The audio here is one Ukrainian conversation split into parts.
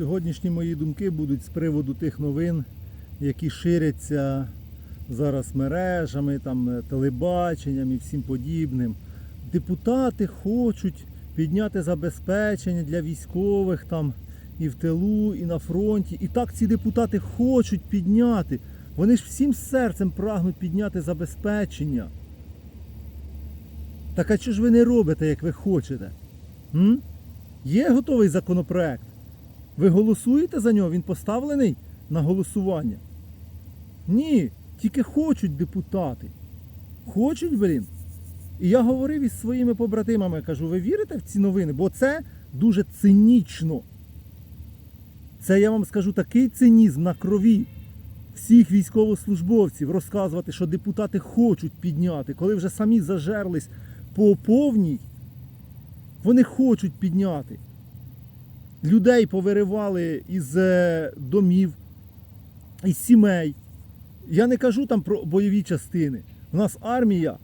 Сьогоднішні мої думки будуть з приводу тих новин, які ширяться зараз мережами, там, е, телебаченням і всім подібним. Депутати хочуть підняти забезпечення для військових там і в тилу, і на фронті. І так ці депутати хочуть підняти. Вони ж всім серцем прагнуть підняти забезпечення. Так а чого ж ви не робите, як ви хочете? М? Є готовий законопроект. Ви голосуєте за нього? Він поставлений на голосування? Ні, тільки хочуть депутати. Хочуть, блін. І я говорив із своїми побратимами, кажу, ви вірите в ці новини? Бо це дуже цинічно. Це я вам скажу такий цинізм на крові всіх військовослужбовців розказувати, що депутати хочуть підняти, коли вже самі зажерлись по повній, вони хочуть підняти. Людей повиривали із е, домів, із сімей. Я не кажу там про бойові частини. У нас армія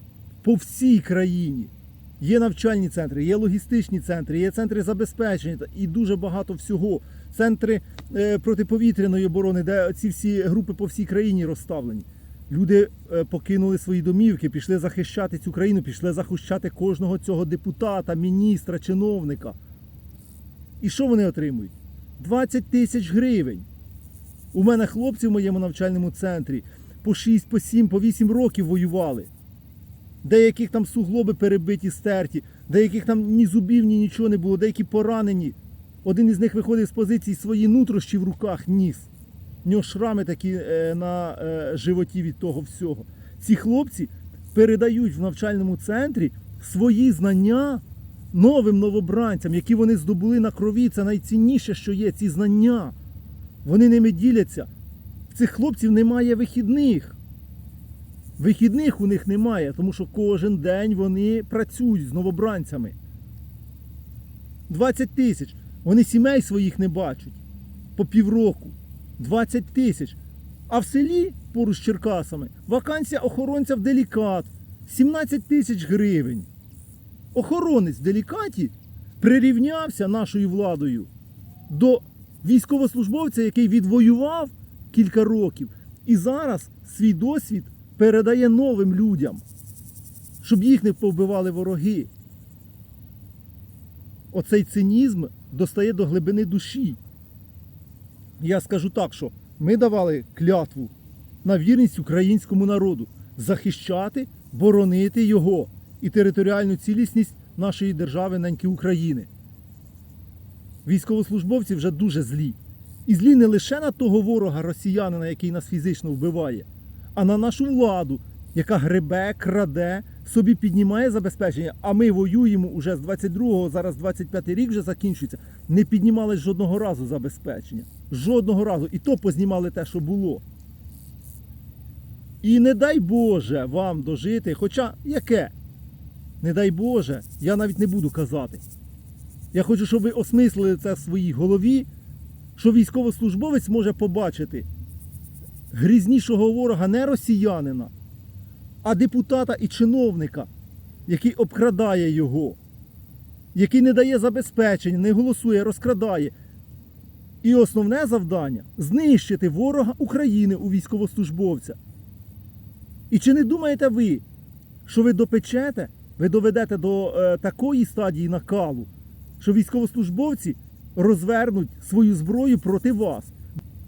по всій країні. Є навчальні центри, є логістичні центри, є центри забезпечення і дуже багато всього. Центри е, протиповітряної оборони, де ці всі групи по всій країні розставлені. Люди е, покинули свої домівки, пішли захищати цю країну, пішли захищати кожного цього депутата, міністра, чиновника. І що вони отримують? 20 тисяч гривень. У мене хлопці в моєму навчальному центрі по 6, по 7, по 8 років воювали. Деяких там суглоби перебиті, стерті, деяких там ні зубів, ні нічого не було, деякі поранені. Один із них виходив з позиції свої нутрощі в руках ніс. У нього шрами такі е, на е, животі від того всього. Ці хлопці передають в навчальному центрі свої знання новим новобранцям, які вони здобули на крові. Це найцінніше, що є, ці знання. Вони ними діляться. В цих хлопців немає вихідних. Вихідних у них немає, тому що кожен день вони працюють з новобранцями. 20 тисяч. Вони сімей своїх не бачать по півроку. 20 тисяч. А в селі поруч з Черкасами вакансія охоронця в делікат 17 тисяч гривень. Охоронець делікаті прирівнявся нашою владою до військовослужбовця, який відвоював кілька років, і зараз свій досвід передає новим людям, щоб їх не повбивали вороги. Оцей цинізм достає до глибини душі. Я скажу так, що ми давали клятву на вірність українському народу захищати, боронити його і територіальну цілісність нашої держави неньки України. Військовослужбовці вже дуже злі. І злі не лише на того ворога росіянина, який нас фізично вбиває, а на нашу владу, яка гребе, краде, собі піднімає забезпечення, а ми воюємо уже з 22-го, зараз 25-й рік вже закінчується. Не піднімали жодного разу забезпечення. Жодного разу. І то познімали те, що було. І не дай Боже вам дожити, хоча яке? Не дай Боже, я навіть не буду казати. Я хочу, щоб ви осмислили це в своїй голові, що військовослужбовець може побачити грізнішого ворога не росіянина, а депутата і чиновника, який обкрадає його, який не дає забезпечення, не голосує, розкрадає. І основне завдання знищити ворога України у військовослужбовця. І чи не думаєте ви, що ви допечете, ви доведете до е, такої стадії накалу, що військовослужбовці розвернуть свою зброю проти вас?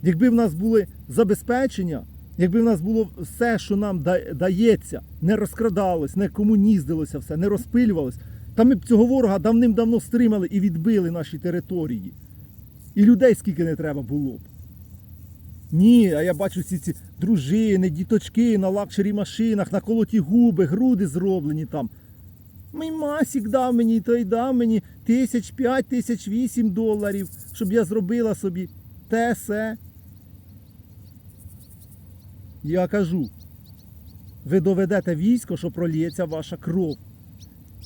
Якби в нас були забезпечення, якби в нас було все, що нам да- дається, не розкрадалось, не комуніздилося все, не розпилювалось, та ми б цього ворога давним-давно стримали і відбили наші території. І людей скільки не треба було б. Ні, а я бачу всі ці дружини, діточки на лакшері машинах, на колоті губи, груди зроблені там. Мій масік дав мені, той дав мені тисяч п'ять, тисяч вісім доларів, щоб я зробила собі те се. Я кажу, ви доведете військо, що проліється ваша кров.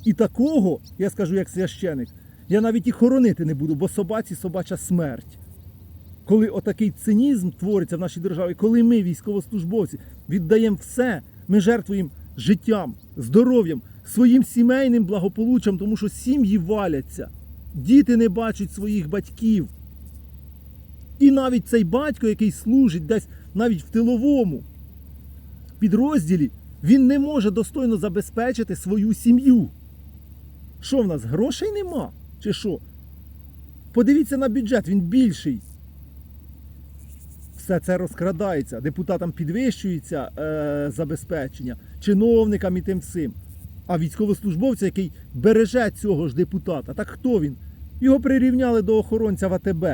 І такого, я скажу як священик, я навіть і хоронити не буду, бо собаці собача смерть. Коли отакий цинізм твориться в нашій державі, коли ми, військовослужбовці, віддаємо все, ми жертвуємо життям, здоров'ям, своїм сімейним благополуччям, тому що сім'ї валяться, діти не бачать своїх батьків. І навіть цей батько, який служить десь навіть в тиловому підрозділі, він не може достойно забезпечити свою сім'ю. Що в нас, грошей нема? Чи що? Подивіться на бюджет, він більший. Все це розкрадається. Депутатам підвищується е, забезпечення, чиновникам і тим всім. А військовослужбовця, який береже цього ж депутата, так хто він? Його прирівняли до охоронця в АТБ,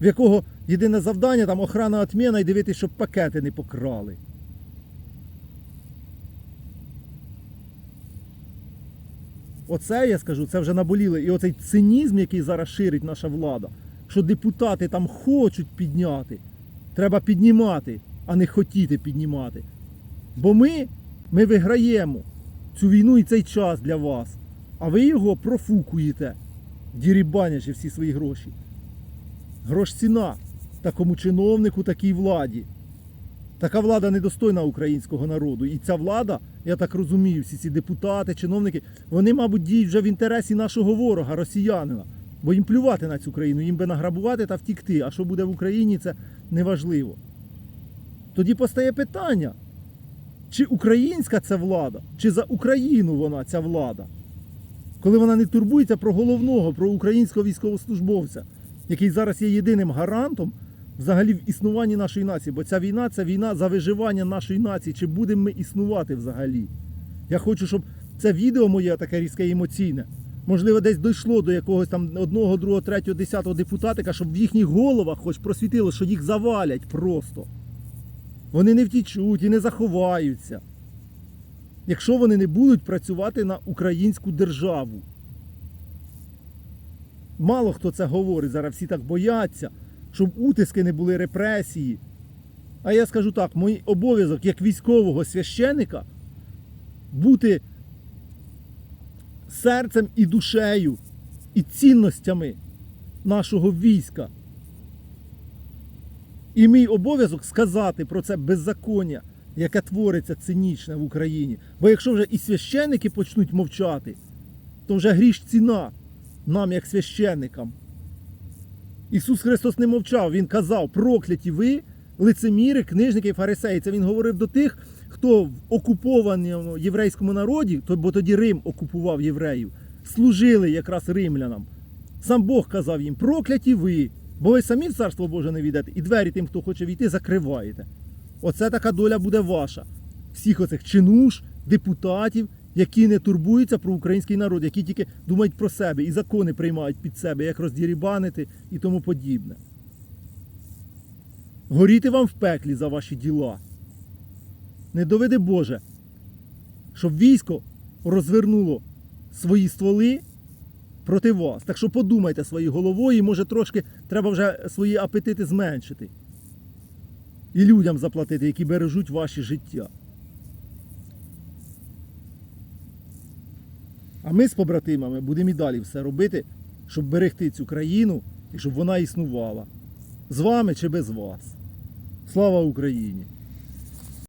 в якого єдине завдання там охрана отміна і дивитися, щоб пакети не покрали. Оце я скажу, це вже наболіло. І оцей цинізм, який зараз ширить наша влада, що депутати там хочуть підняти, треба піднімати, а не хотіти піднімати. Бо ми, ми виграємо цю війну і цей час для вас, а ви його профукуєте, дірібанячи всі свої гроші. Грош ціна такому чиновнику, такій владі. Така влада недостойна українського народу. І ця влада, я так розумію, всі ці депутати, чиновники, вони, мабуть, діють вже в інтересі нашого ворога, росіянина. Бо їм плювати на цю країну, їм би награбувати та втікти. А що буде в Україні, це неважливо. Тоді постає питання, чи українська це влада, чи за Україну вона ця влада? Коли вона не турбується про головного, про українського військовослужбовця, який зараз є єдиним гарантом взагалі в існуванні нашої нації. Бо ця війна це війна за виживання нашої нації. Чи будемо ми існувати взагалі? Я хочу, щоб це відео моє таке різке емоційне, можливо, десь дійшло до якогось там одного, другого, третього, десятого депутатика, щоб в їхніх головах хоч просвітило, що їх завалять просто. Вони не втічуть і не заховаються. Якщо вони не будуть працювати на українську державу. Мало хто це говорить, зараз всі так бояться, щоб утиски не були репресії. А я скажу так, мій обов'язок як військового священика бути серцем і душею, і цінностями нашого війська. І мій обов'язок сказати про це беззаконня, яке твориться цинічне в Україні. Бо якщо вже і священники почнуть мовчати, то вже гріш ціна нам, як священникам. Ісус Христос не мовчав, Він казав, прокляті ви, лицеміри, книжники і фарисеї. Це він говорив до тих, хто в окупованому єврейському народі, бо тоді Рим окупував євреїв, служили якраз римлянам. Сам Бог казав їм, прокляті ви, бо ви самі Царство Боже не війдете, і двері тим, хто хоче війти, закриваєте. Оце така доля буде ваша. Всіх оцих чинуш, депутатів, які не турбуються про український народ, які тільки думають про себе і закони приймають під себе, як роздірібанити і тому подібне. Горіти вам в пеклі за ваші діла. Не доведе Боже, щоб військо розвернуло свої стволи проти вас. Так що подумайте своєю головою, і може трошки треба вже свої апетити зменшити. І людям заплатити, які бережуть ваші життя. А ми з побратимами будемо і далі все робити, щоб берегти цю країну і щоб вона існувала. З вами чи без вас. Слава Україні!